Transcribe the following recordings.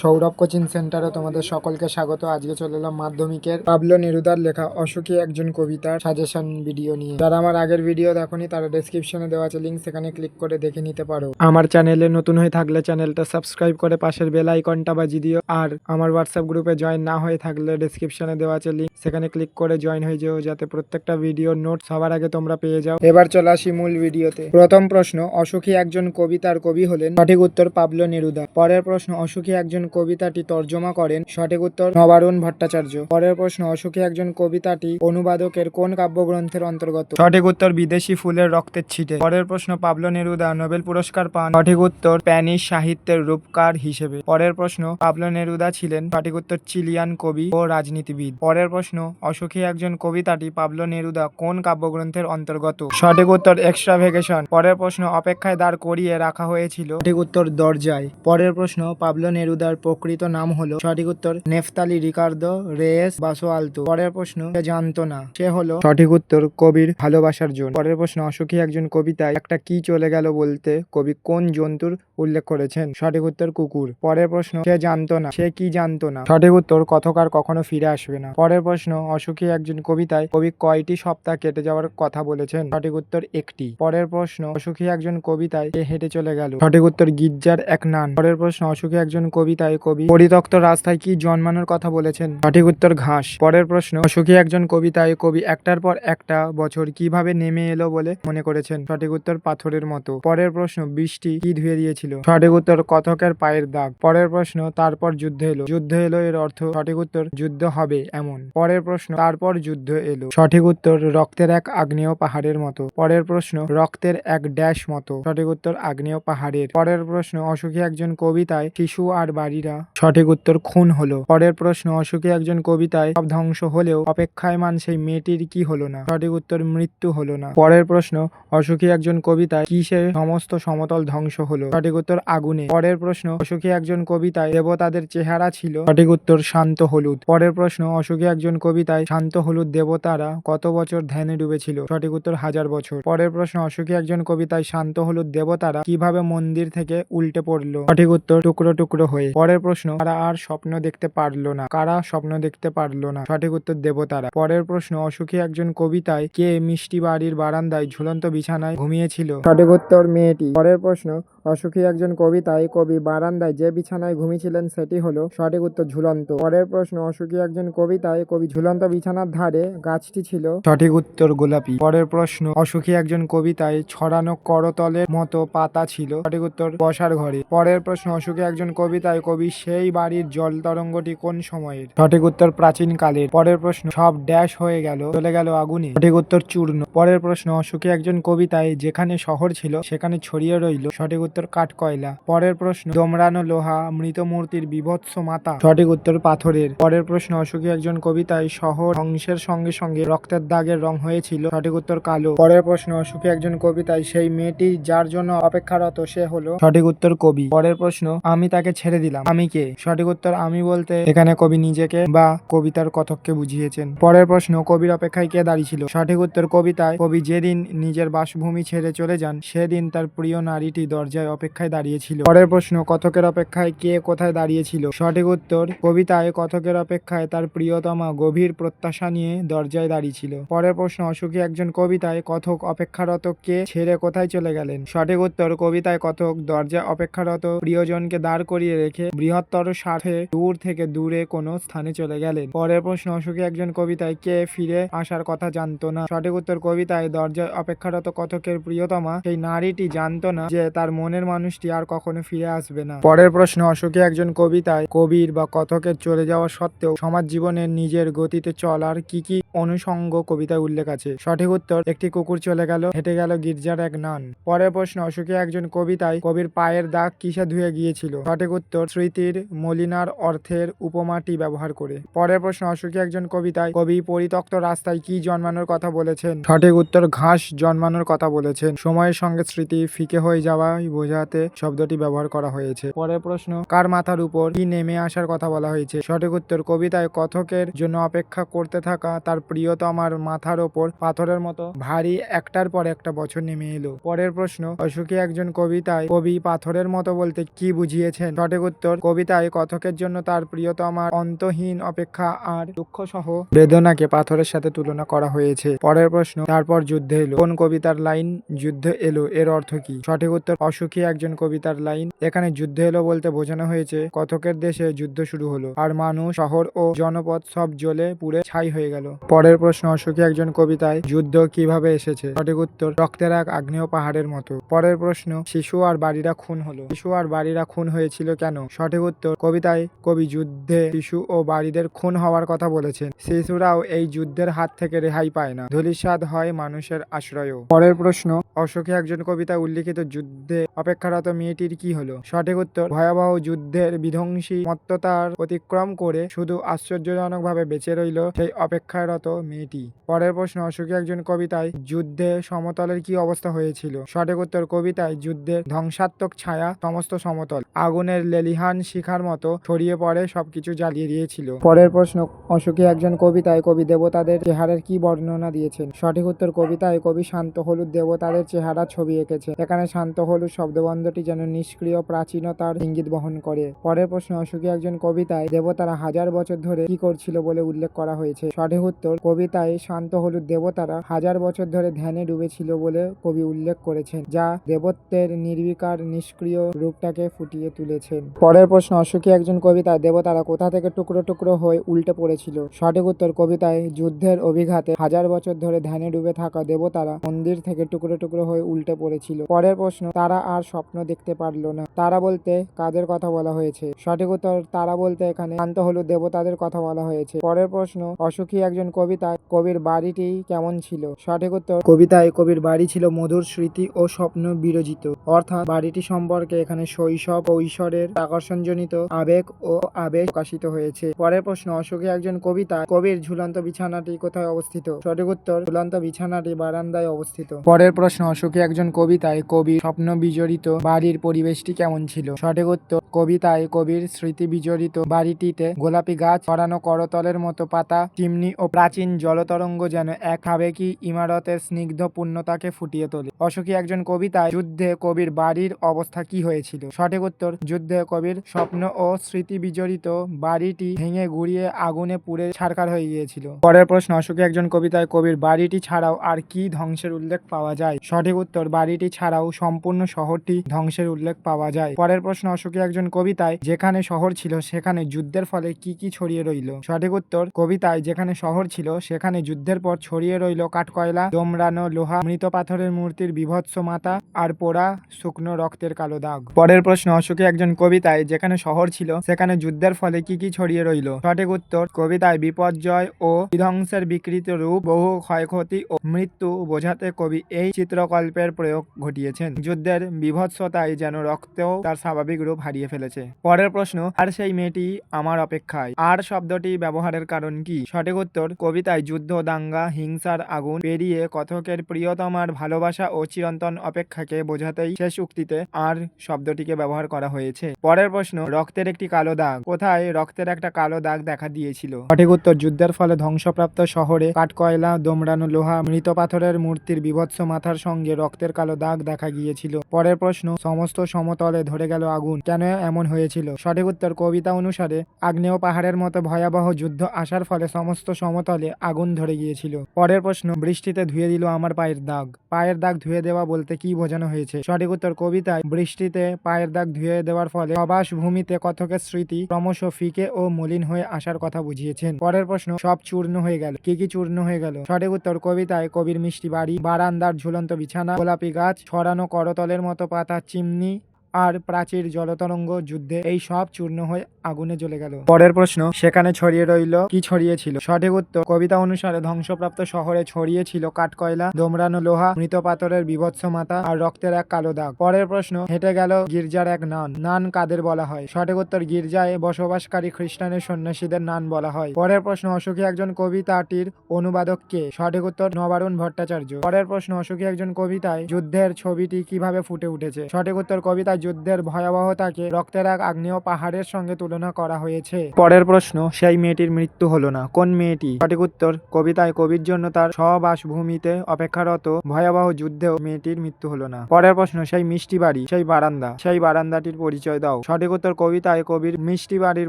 Sourav coaching সেন্টারে তোমাদের সকলকে স্বাগত। আজকে চলে এলাম মাধ্যমিকের। পাবলো নেরুদার লেখা, অসুখী একজন কবিতার সাজেশন ভিডিও নিয়ে। যারা আমার আগের ভিডিও দেখোনি, তারা ডেসক্রিপশনে দেওয়া আছে লিঙ্ক সেখানে ক্লিক করে দেখে নিতে পারো। আমার চ্যানেলে নতুন হয়ে থাকলে চ্যানেলটা সাবস্ক্রাইব করে পাশের বেল আইকনটা বাজিয়ে দিও। আর আমার হোয়াটসঅ্যাপ গ্রুপে জয়েন না হয়ে থাকলে ডেসক্রিপশনে দেওয়া আছে লিঙ্ক সেখানে ক্লিক করে জয়েন হয়ে যেও, যাতে প্রত্যেকটা ভিডিও নোট সবার আগে তোমরা পেয়ে যাও। এবার চলে আসি মূল ভিডিওতে প্রথম প্রশ্ন, অসুখী একজন কবিতার কবি হলেন। সঠিক উত্তর পাবলো নেরুদা। পরের প্রশ্ন, অসুখী একজন কবিতাটি তর্জমা করেন সঠিক উত্তর নবারুণ ভট্টাচার্য। পরের প্রশ্ন, অসুখী একজন কবিতাটি অনুবাদকের কোন কাব্যগ্রন্থের অন্তর্গত? সঠিক উত্তর, বিদেশি ফুলের রক্তের ছিটে। পরের প্রশ্ন, পাবলো নেরুদা নোবেল পুরস্কার পান? সঠিক উত্তর, স্প্যানিশ সাহিত্যের রূপকার হিসেবে। পরের প্রশ্ন, পাবলো নেরুদা ছিলেন সঠিক উত্তর চিলিয়ান কবি ও রাজনীতিবিদ? পরের প্রশ্ন, অসুখী একজন কবিতাটি পাবলো নেরুদা কোন কাব্যগ্রন্থের অন্তর্গত? সঠিক উত্তর এক্সট্রা ভেকেশন পরের প্রশ্ন, অপেক্ষায় দাঁড় করিয়ে রাখা হয়েছিল সঠিক উত্তর, দরজায়। পরের প্রশ্ন, পাবলো নেরুদার প্রকৃত নাম হলো সঠিক উত্তর নেফতালি রিকার্দো রেস বাসো আলতো। পরের প্রশ্ন, সে জানতো না। সে হলো সঠিক উত্তর কবির ভালোবাসার জন্য পরের প্রশ্ন, অসুখী একজন কবিতায় একটা কি চলে গেল বলতে কবি কোন জন্তুর উল্লেখ করেছেন? সঠিক উত্তর কুকুর। পরের প্রশ্ন, সে জানতো না। সে কি জানতো না? সঠিক উত্তর, কথকার কখনো ফিরে আসবে না। পরের প্রশ্ন, অসুখী একজন কবিতায় কবি কয়টি সপ্তাহ কেটে যাওয়ার কথা বলেছেন? সঠিক উত্তর একটি। পরের প্রশ্ন, অসুখী একজন কবিতায় হেঁটে চলে গেল? সঠিক উত্তর গির্জার এক নান। পরের প্রশ্ন, অসুখী একজন কবিতায় কবি। পরিত্যক্ত রাস্তায় কি জন্মানোর কথা বলেছেন? সঠিক উত্তর ঘাস। পরের প্রশ্ন, অসুখী একজন কবিতায় কবি একটার পর একটা বছর কীভাবে নেমে এলো বলে মনে করেছেন? সঠিক উত্তর, পাথরের মতো। পরের প্রশ্ন, বৃষ্টি কি ধুয়ে দিয়েছিল? সঠিক উত্তর, কথকের পায়ের দাগ। পরের প্রশ্ন, তারপর যুদ্ধ এলো। যুদ্ধ এলো এর অর্থ, সঠিক উত্তর, যুদ্ধ হবে এমন। পরের প্রশ্ন, তারপর যুদ্ধ এলো। সঠিক উত্তর, রক্তের এক আগ্নেয় পাহাড়ের মতো। পরের প্রশ্ন, রক্তের এক ড্যাশ মতো। সঠিক উত্তর, আগ্নেয় পাহাড়ের। পরের প্রশ্ন, অসুখী একজন কবিতায় শিশু আর বাড়িরা সঠিক উত্তর খুন হলো। পরের প্রশ্ন অসুখী একজন কবিতায় সব ধ্বংস হলেও অপেক্ষায়মান সেই মেয়েটির কি হলো না? সঠিক উত্তর, মৃত্যু হলো না। পরের প্রশ্ন অসুখী একজন কবিতায় কিসে সমস্ত সমতল ধ্বংস হলো? সঠিক উত্তর, আগুনে। পরের প্রশ্ন অসুখী একজন কবিতায় দেবতাদের চেহারা ছিল? সঠিক উত্তর, শান্ত হলুদ। পরের প্রশ্ন অসুখী একজন কবিতায় শান্ত হলুদ দেবতারা কত বছর ধ্যানে ডুবেছিল? সঠিক উত্তর, হাজার বছর। পরের প্রশ্ন অসুখী একজন কবিতায় শান্ত হলুদ দেবতারা কীভাবে মন্দির থেকে উল্টে পড়ল? সঠিক উত্তর, টুকরো টুকরো হয়ে। পরের প্রশ্ন, কারা আর স্বপ্ন দেখতে পারল না? কারা স্বপ্ন দেখতে পারল না? সঠিক উত্তর দেবতারা পরের প্রশ্ন, অসুখী একজন কবিতায় কে মিষ্টি বাড়ির বারান্দায় ঝুলন্ত বিছানায় ঘুমিয়েছিল? সঠিক উত্তর মেয়েটি। পরের প্রশ্ন, অসুখী একজন কবিতায় কবি বারান্দায় যে বিছানায় ঘুমিয়েছিলেন সেটি হলো সঠিক উত্তর ঝুলন্ত। পরের প্রশ্ন, অসুখী একজন কবিতায় কবি ঝুলন্ত বিছানার ধারে গাছটি ছিল? সঠিক উত্তর, গোলাপি। পরের প্রশ্ন, অসুখী একজন কবিতায় ছড়ানো করতলের মতো পাতা ছিল? সঠিক উত্তর, বসার ঘরে। পরের প্রশ্ন, অসুখী একজন কবিতায় কবি সেই বাড়ির জল তরঙ্গটি কোন সময়ের? সঠিক উত্তর প্রাচীন কালের। পরের প্রশ্ন, সব ড্যাশ হয়ে গেল, চলে গেল আগুনে। সঠিক উত্তর চূর্ণ। পরের প্রশ্ন অসুখী একজন কবিতায় যেখানে শহর ছিল, সেখানে ছড়িয়ে রইল। সঠিক উত্তর কাঠকয়লা। পরের প্রশ্ন দোমরানো লোহা, মৃত মূর্তির বিভৎস মাতা সঠিক উত্তর পাথরের। পরের প্রশ্ন অসুখী একজন কবিতায় শহর ধ্বংসের সঙ্গে সঙ্গে রক্তের দাগের রং হয়েছিল। সঠিক উত্তর কালো। পরের প্রশ্ন অসুখী একজন কবিতায় সেই মেয়েটি যার জন্য অপেক্ষারত সে হলো? সঠিক উত্তর কবি। পরের প্রশ্ন, আমি তাকে ছেড়ে দিলাম। আমি কে? সঠিক উত্তর আমি বলতে এখানে কবি নিজেকে বা কবিতার কথককে বুঝিয়েছেন। পরের প্রশ্ন, কবির অপেক্ষায় কে দাঁড়িয়েছিল সঠিক উত্তর কবিতায় কবি যেদিন নিজের বাসভূমি ছেড়ে চলে যান, সেদিন তার প্রিয় নারীটি দরজায় অপেক্ষায় দাঁড়িয়েছিল পরের প্রশ্ন, কথকের অপেক্ষায় কে কোথায় দাঁড়িয়েছিল সঠিক উত্তর কবিতায় কথকের অপেক্ষায় তার প্রিয়তমা গভীর প্রত্যাশা নিয়ে দরজায় দাঁড়িয়েছিল পরের প্রশ্ন, অসুখী একজন কবিতায় কথক অপেক্ষারত কে ছেড়ে কোথায় চলে গেলেন? সঠিক উত্তর কবিতায় কথক দরজা অপেক্ষারত প্রিয়জনকে দাঁড় করিয়ে রেখে বৃহত্তর স্বার্থে দূর থেকে দূরে কোনো স্থানে চলে গেলেন। পরের প্রশ্ন অসুখী একজন কবিতায় কে ফিরে আসার কথা জানতো না। সঠিক উত্তর কবিতায় দরজা অপেক্ষারত কথকের প্রিয়তমা সেই নারীটি জানতো না যে তার মনের মানুষটি আর কখনো ফিরে আসবে না। পরের প্রশ্ন অসুখী একজন কবিতায় কবির বা কথকের চলে যাওয়া সত্ত্বেও সমাজ জীবনের নিজের গতিতে চলার কি কি অনুষঙ্গ কবিতায় উল্লেখ আছে? সঠিক উত্তর, একটি কুকুর চলে গেল, হেঁটে গেল গির্জার এক নান। পরের প্রশ্ন অসুখী একজন কবিতায় কবির পায়ের দাগ কিসে ধুয়ে গিয়েছিল? সঠিক উত্তর স্মৃতির মলিনার অর্থের উপমাটি ব্যবহার করে। পরের প্রশ্ন অসুখী একজন কবিতায়, কবি পরিত্যক্ত রাস্তায় কি জন্মানোর কথা বলেছেন? সঠিক উত্তর, ঘাস জন্মানোর কথা বলেছেন। সময়ের সঙ্গে স্মৃতি ফিকে হয়ে যাওয়াই বোঝাতে শব্দটি ব্যবহার করা হয়েছে। পরের প্রশ্ন, কার মাথার উপর কি নেমে আসার কথা বলা হয়েছে? সঠিক উত্তর, কবিতায় কথকের জন্য অপেক্ষা করতে থাকা তার প্রিয়তমার মাথার ওপর পাথরের মতো ভারী একটার পর একটা বছর নেমে এলো। পরের প্রশ্ন অসুখী একজন কবিতায় কবি পাথরের মতো বলতে কি বুঝিয়েছেন? সঠিক উত্তর উত্তর কবিতায় কথকের জন্য তার প্রিয়তমার অন্তহীন অপেক্ষা আর দুঃখ সহ বেদনাকে পাথরের সাথে তুলনা করা হয়েছে। পরের প্রশ্ন, তারপর যুদ্ধে এলো। কোন কবিতার লাইন যুদ্ধ এলো? এর অর্থ কি? সঠিক উত্তর, অসুখী একজন কবিতার লাইন। এখানে যুদ্ধ এলো বলতে বোঝানো হয়েছে, কথকের দেশে যুদ্ধ শুরু হলো আর মানুষ, শহর ও জনপদ সব জ্বলে পুড়ে ছাই হয়ে গেল। পরের প্রশ্ন, অসুখী একজন কবিতায় যুদ্ধ কীভাবে এসেছে? সঠিক উত্তর, রক্তের এক আগ্নেয় পাহাড়ের মতো। পরের প্রশ্ন, শিশু আর বাড়িরা খুন হলো? শিশু আর বাড়িরা খুন হয়েছিল কেন? সঠিক উত্তর কবিতায় কবি যুদ্ধে শিশু ও বাড়িদের খুন হওয়ার কথা বলেছেন। শিশুরাও এই যুদ্ধের হাত থেকে রেহাই পায় না। ধূলিসাৎ হয় মানুষের আশ্রয়ও। পরের প্রশ্ন, অশোকে একজন কবিতা উল্লিখিত যুদ্ধে অপেক্ষারত মেয়েটির কি হলো? সঠিক উত্তর, ভয়াবহ যুদ্ধের বিধ্বংসী মত্ততার অতিক্রম করে শুধু আশ্চর্যজনকভাবে বেঁচে রইল সেই অপেক্ষারত মেয়েটি। পরের প্রশ্ন, অশোকে একজন কবিতায় যুদ্ধে সমতলের কি অবস্থা হয়েছিল? সঠিক উত্তর, কবিতায় যুদ্ধের ধ্বংসাত্মক ছায়া, সমস্ত সমতল। আগুনের লেলিহান শিখার মতো ছড়িয়ে পড়ে সবকিছু জ্বালিয়ে দিয়েছিল। পরের প্রশ্ন অশোকে একজন কবিতায় কবি দেবতাদের চেহারার কি বর্ণনা দিয়েছেন? সঠিক উত্তর কবিতায় কবি শান্ত হলুদ দেবতাদের চেহারা ছবি এঁকেছে। এখানে শান্ত হলুদ শব্দবন্ধটি যেন নিষ্ক্রিয় প্রাচীনতার ইঙ্গিত বহন করে। পরের প্রশ্ন অশোকে একজন কবিতায় দেবতারা হাজার বছর ধরে কি করছিল বলে উল্লেখ করা হয়েছে? সঠিক উত্তর কবিতায় শান্ত হলুদ দেবতারা হাজার বছর ধরে ধ্যানে ডুবেছিল বলে কবি উল্লেখ করেছেন যা দেবত্বের নির্বিকার নিষ্ক্রিয় রূপটাকে ফুটিয়ে তুলেছেন। পরের প্রশ্ন অসুখী একজন কবিতায় দেবতারা কোথা থেকে টুকরো টুকরো হয়ে উল্টে পড়েছিল? সঠিক উত্তর, কবিতায় যুদ্ধের অভিঘাতে হাজার বছর ধরে ধ্যানে ডুবে থাকা দেবতারা মন্দির থেকে টুকরো টুকরো হয়ে উল্টে পড়েছিল। পরের প্রশ্ন, তারা আর স্বপ্ন দেখতে পারল না। তারা বলতে, কাদের কথা বলা হয়েছে? সঠিক উত্তর, তারা বলতে এখানে শান্ত হলুদ দেবতাদের কথা বলা হয়েছে। পরের প্রশ্ন অসুখী একজন কবিতায় কবির বাড়িটি কেমন ছিল? সঠিক উত্তর, কবিতায় কবির বাড়ি ছিল মধুর স্মৃতি ও স্বপ্ন বিরজিত। অর্থাৎ বাড়িটি সম্পর্কে এখানে শৈশব কৈশোরের আকর্ষণজনিত আবেগ ও আবেগ প্রকাশিত হয়েছে। পরের প্রশ্ন, অশোকে একজন কবিতা, কবির ঝুলন্ত বিছানাটি কোথায় অবস্থিত? সঠিক উত্তর, ঝুলন্ত বিছানাটি বারান্দায় অবস্থিত। পরের প্রশ্ন, অশোকে একজন কবিতায় কবি স্বপ্ন বিজড়িত বাড়ির পরিবেশটি কেমন ছিল? সঠিক উত্তর, কবিতায়, কবির স্মৃতি বিজড়িত বাড়িটিতে গোলাপি গাছ, ছড়ানো করতলের মতো পাতা, চিমনি ও প্রাচীন জলতরঙ্গ যেন এক আবেগী ইমারতের স্নিগ্ধ পূর্ণতাকে ফুটিয়ে তোলে। অশোকী একজন কবিতায়, যুদ্ধে কবির বাড়ির অবস্থা কি হয়েছিল? সঠিক উত্তর, যুদ্ধে কবির স্বপ্ন ও স্মৃতি বিজড়িত বাড়িটি ভেঙে গুড়িয়ে আগুনে পুড়ে ছারখার হয়ে গিয়েছিল। পরের প্রশ্ন, অশোকী একজন কবিতায় কবির বাড়িটি ছাড়াও আর কি ধ্বংসের উল্লেখ পাওয়া যায়? সঠিক উত্তর, বাড়িটি ছাড়াও সম্পূর্ণ শহরটি ধ্বংসের উল্লেখ পাওয়া যায়। পরের প্রশ্ন, অশোকী একজন কবিতায় যেখানে শহর ছিল সেখানে যুদ্ধের ফলে কি কি ছড়িয়ে রইল? সঠিক উত্তর, কবিতায় যেখানে শহর ছিল সেখানে যুদ্ধের পর ছড়িয়ে রইল কাঠকয়লা, দোমরানো লোহা, মৃত পাথরের মূর্তির বিভৎস মাতা আর পোড়া শুকনো রক্তের কালো দাগ। পরের প্রশ্ন, অশোকে একজন কবিতায় যেখানে শহর ছিল, সেখানে যুদ্ধের ফলে কি কি ছড়িয়ে রইল? সঠিক উত্তর, কবিতায় বিপর্যয় ও বিধ্বংসের বিকৃত রূপ, বহু ক্ষয়ক্ষতি ও মৃত্যু বোঝাতে কবি এই চিত্রকল্পের প্রয়োগ ঘটিয়েছেন। যুদ্ধের বিভৎসতায় যেন রক্তেও তার স্বাভাবিক রূপ হারিয়ে ফেলেছে। পরের প্রশ্ন, আর সেই মেয়েটি আমার অপেক্ষায়? আর শব্দটি ব্যবহারের কারণ কি? সঠিক উত্তর, কবিতায় যুদ্ধ, দাঙ্গা, হিংসার আগুন পেরিয়ে কথকের প্রিয়তমার ভালোবাসা ও চিরন্তন অপেক্ষাকে বোঝাতেই শেষ উক্তিতে আর শব্দটিকে ব্যবহার করা হয়েছে। পরের প্রশ্ন, রক্তের একটি কালো দাগ। কোথায় রক্তের একটা কালো দাগ দেখা দিয়েছিল? সঠিক উত্তর, যুদ্ধের ফলে ধ্বংসপ্রাপ্ত শহরে কাঠকয়লা, দোমড়ানো লোহা, মৃত পাথরের মূর্তির বিভৎস মাথার সঙ্গে রক্তের কালো দাগ দেখা গিয়েছিল। পরের প্রশ্ন, সমস্ত সমতলে ধরে গেল আগুন। কেন এমন হয়েছিল? সঠিক উত্তর, কবিতা অনুসারে আগ্নেয় পাহাড়ের মতো ভয়াবহ যুদ্ধ আসার ফলে সমস্ত সমতলে আগুন ধরে গিয়েছিল। পরের প্রশ্ন, বৃষ্টিতে ধুয়ে দিল আমার পায়ের দাগ। পায়ের দাগ ধুয়ে দেওয়া বলতে কি বোঝানো হয়েছে? সঠিক উত্তর, কবিতায় বৃষ্টিতে পায়ের দাগ ধুয়ে দেওয়ার ফলে সবাস ভূমিতে কথকের স্মৃতি ক্রমশ ফিকে ও মলিন হয়ে আসার কথা বুঝিয়েছেন। পরের প্রশ্ন, সব চূর্ণ হয়ে গেল। কি কি চূর্ণ হয়ে গেল? সঠিক উত্তর, কবিতায় কবির মিষ্টি বাড়ি, বারান্দার ঝুলন্ত বিছানা, গোলাপি গাছ, ছড়ানো করতলের মতো পাতা, চিমনি আর প্রাচীর জলতরঙ্গ যুদ্ধে এই সব চূর্ণ হয়ে আগুনে জ্বলে গেল। পরের প্রশ্ন, সেখানে ছড়িয়ে রইল, কি ছড়িয়েছিল? সঠিক উত্তর, কবিতা অনুসারে ধ্বংসপ্রাপ্ত শহরে ছড়িয়েছিল কাঠকয়লা, দোমরানো লোহা, মৃত পাথরের বিভৎস মাথা আর রক্তের এক কালো দাগ। পরের প্রশ্ন, হেঁটে গেল গির্জার এক নান নান কাদের বলা হয়? সঠিক উত্তর, গির্জায় বসবাসকারী খ্রিস্টানের সন্ন্যাসীদের নান বলা হয়। পরের প্রশ্ন, অসুখী একজন কবিতাটির অনুবাদক কে? সঠিক উত্তর, নবারুণ ভট্টাচার্য। পরের প্রশ্ন, অসুখী একজন কবিতায় যুদ্ধের ছবিটি কীভাবে ফুটে উঠেছে? সঠিক উত্তর, কবিতায় যুদ্ধের ভয়াবহতাকে রক্তের এক আগ্নেয় পাহাড়ের সঙ্গে তুলনা করা হয়েছে। পরের প্রশ্ন, সেই মেয়েটির মৃত্যু হলো না। কোন মেয়েটি? সঠিক উত্তর, কবিতায় কবির জন্য তার সহবাসভূমিতে অপেক্ষারত ভয়াবহ যুদ্ধেও মেয়েটির মৃত্যু হলো না। পরের প্রশ্ন, সেই মিষ্টি বাড়ি, সেই বারান্দা, সেই বারান্দাটির পরিচয় দাও। সঠিক উত্তর, কবিতায় কবির মিষ্টি বাড়ির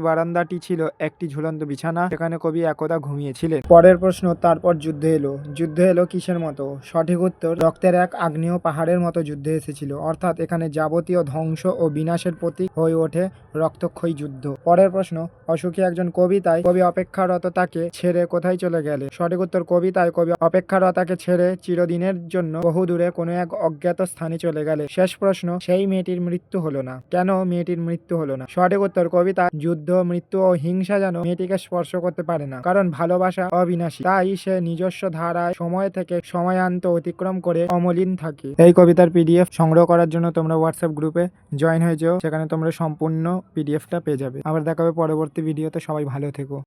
বারান্দাটি ছিল একটি ঝুলন্ত বিছানা, সেখানে কবি একদা ঘুমিয়েছিলেন। পরের প্রশ্ন, তারপর যুদ্ধ এলো। যুদ্ধ এলো কিসের মতো? সঠিক উত্তর, রক্তের এক আগ্নেয় পাহাড়ের মতো যুদ্ধে এসেছিল। অর্থাৎ এখানে যাবতীয় ধ্বংস ও বিনাশের প্রতীক হয়ে ওঠে রক্তক্ষয়ী যুদ্ধ। পরের প্রশ্ন, অসুখী একজন কবিতায় কবি অপেক্ষারত তাকে ছেড়ে কোথায় চলে গেলে? সঠিক উত্তর, কবিতায় কবি অপেক্ষারতাকে ছেড়ে চিরদিনের জন্য বহু দূরে কোনো এক অজ্ঞাত স্থানে চলে গেলে। শেষ প্রশ্ন, সেই মেয়েটির মৃত্যু হলো না। কেন মেয়েটির মৃত্যু হলো না? সঠিক উত্তর, কবিতা, যুদ্ধ, মৃত্যু ও হিংসা যেন মেয়েটিকে স্পর্শ করতে পারে না। কারণ ভালোবাসা অবিনাশী। তাই সে নিজস্ব ধারায় সময় থেকে সময়ান্ত অতিক্রম করে অমলিন থাকে। এই কবিতার পিডিএফ সংগ্রহ করার জন্য তোমরা হোয়াটসঅ্যাপ গ্রুপে জয়েন হয়ে যাও। সেখানে তোমরা সম্পূর্ণ পিডিএফটা পেয়ে যাবে। আবার দেখাবে পরবর্তী ভিডিওতে সবাই ভালো থেকো।